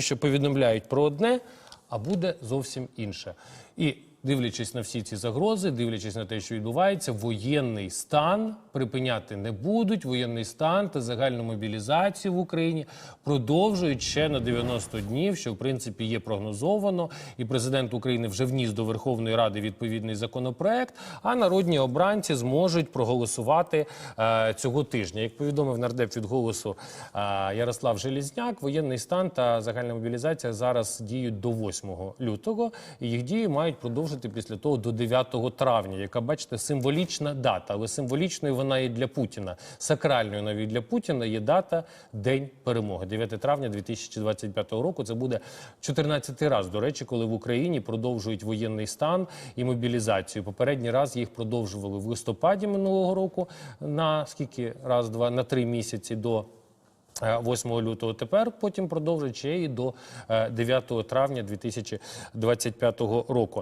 що повідомляють про одне, а буде зовсім інше. І дивлячись на всі ці загрози, дивлячись на те, що відбувається, воєнний стан припиняти не будуть. Воєнний стан та загальну мобілізацію в Україні продовжують ще на 90 днів, що в принципі є прогнозовано. І президент України вже вніс до Верховної Ради відповідний законопроект. А народні обранці зможуть проголосувати е, цього тижня. Як повідомив нардеп від голосу е, Ярослав Желізняк, воєнний стан та загальна мобілізація зараз діють до 8 лютого, і їх дії мають продовжити після того до 9 травня, яка бачите символічна дата, але символічною вона і для Путіна. Сакральною навіть для Путіна є дата День перемоги. 9 травня 2025 року. Це буде 14 раз, до речі, коли в Україні продовжують воєнний стан і мобілізацію. Попередній раз їх продовжували в листопаді минулого року на скільки раз, два на три місяці до. Е, 8 лютого тепер потім продовжить ще і до е, 9 травня 2025 року.